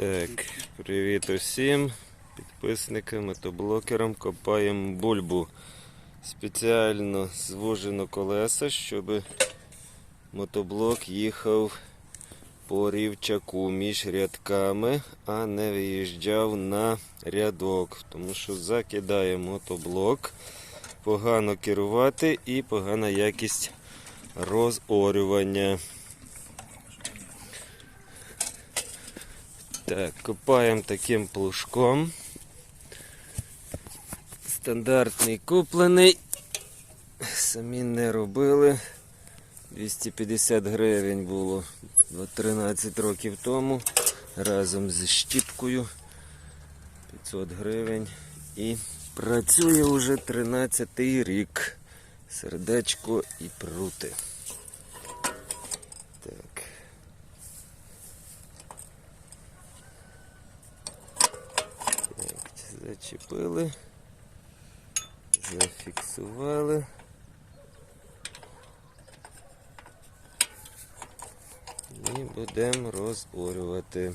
Так, привіт усім підписникам, мотоблокерам. Копаємо бульбу. Спеціально звужено колеса, щоб мотоблок їхав по рівчаку між рядками, а не виїжджав на рядок. Тому що закидає мотоблок, погано керувати і погана якість розорювання. Так, копаємо таким плужком. Стандартний куплений. Самі не робили. 250 гривень було 13 років тому. Разом з щіпкою 500 гривень. І працює уже 13 рік. Сердечко і прути. Зачепили, зафіксували. І будемо розорювати.